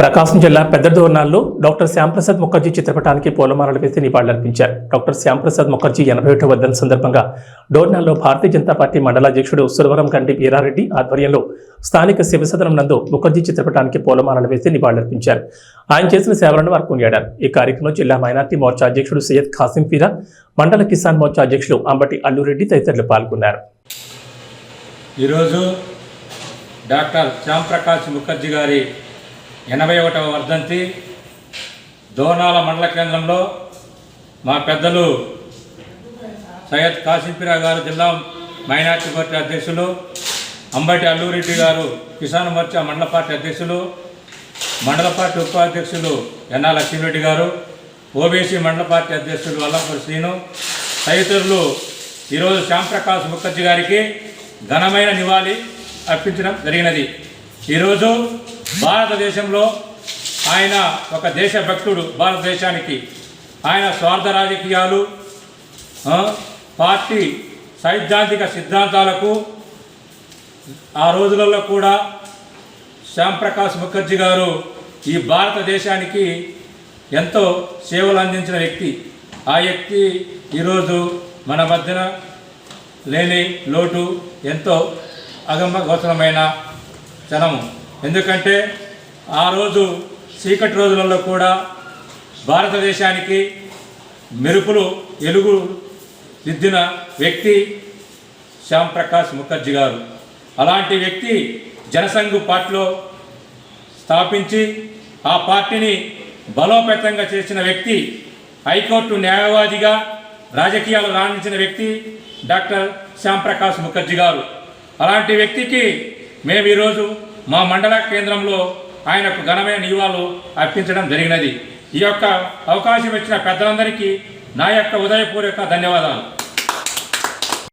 ప్రకాశం జిల్లా పెద్దదోర్నాల్లో డాక్టర్ శ్యాంప్రసాద్ ముఖర్జీ చిత్రపటానికి పూలమాలలు వేసి నివాళులర్పించారు. డాక్టర్ శ్యాంప్రసాద్ ముఖర్జీ ఎనభై ఒకటో వర్ధన సందర్భంగా డోర్నాల్లో భారతీయ జనతా పార్టీ మండలాధ్యక్షుడు సురవరం గంటి వీరారెడ్డి ఆధ్వర్యంలో స్థానిక శివసదనం నందు ముఖర్జీ చిత్రపటానికి పూలమాలలు వేసి నివాళులర్పించారు. ఆయన చేసిన సేవలను వారు కొనియాడారు. ఈ కార్యక్రమంలో జిల్లా మైనార్టీ మోర్చా అధ్యక్షుడు సయ్యద్ ఖాసిం ఫీరా మండల కిసాన్ మోర్చా అధ్యక్షులు అంబటి అల్లురెడ్డి తదితరులు పాల్గొన్నారు. ఈరోజు డాక్టర్ శ్యాంప్రకాష్ ముఖర్జీ గారి ఎనభై ఒకటవ వర్ధంతి. దోనాల మండల కేంద్రంలో మా పెద్దలు సయ్యద్ కాసింపిరా గారు జిల్లా మైనార్టీ పార్టీ అధ్యక్షులు అంబటి అల్లూరెడ్డి గారు కిసాన్ మోర్చా మండల పార్టీ అధ్యక్షులు మండల పార్టీ ఉపాధ్యక్షులు ఎన్నా లక్ష్మీరెడ్డి గారు ఓబీసీ మండల పార్టీ అధ్యక్షులు వల్లపూరి శ్రీను తదితరులు ఈరోజు శ్యాంప్రకాష్ ముఖర్జీ గారికి ఘనమైన నివాళి అర్పించడం జరిగినది. ఈరోజు భారతదేశంలో ఆయన ఒక దేశభక్తుడు భారతదేశానికి. ఆయన స్వార్థ రాజకీయాలు పార్టీ సైద్ధాంతిక సిద్ధాంతాలకు ఆ రోజులలో కూడా శ్యాంప్రకాష్ ముఖర్జీ గారు ఈ భారతదేశానికి ఎంతో సేవలు అందించిన వ్యక్తి. ఆ వ్యక్తి ఈరోజు మన మధ్యన లేని లోటు ఎంతో అగమ్య గోచరమైన జనము ఎందుకంటే ఆ రోజు చీకటి రోజులలో కూడా భారతదేశానికి మెరుపులు ఎలుగు దిద్దిన వ్యక్తి శ్యామ్ ప్రకాష్ ముఖర్జీ గారు. అలాంటి వ్యక్తి జనసంఘ్ పార్టీలో స్థాపించి ఆ పార్టీని బలోపేతంగా చేసిన వ్యక్తి హైకోర్టు న్యాయవాదిగా రాజకీయాలు రాణించిన వ్యక్తి డాక్టర్ శ్యామ్ ప్రకాష్ ముఖర్జీ గారు. అలాంటి వ్యక్తికి మేము ఈరోజు మా మండల కేంద్రంలో ఆయనకు ఘనమైన నివాళులు అర్పించడం జరిగినది. ఈ యొక్క అవకాశం ఇచ్చిన పెద్దలందరికీ నా యొక్క ఉదయపూర్వక ధన్యవాదాలు.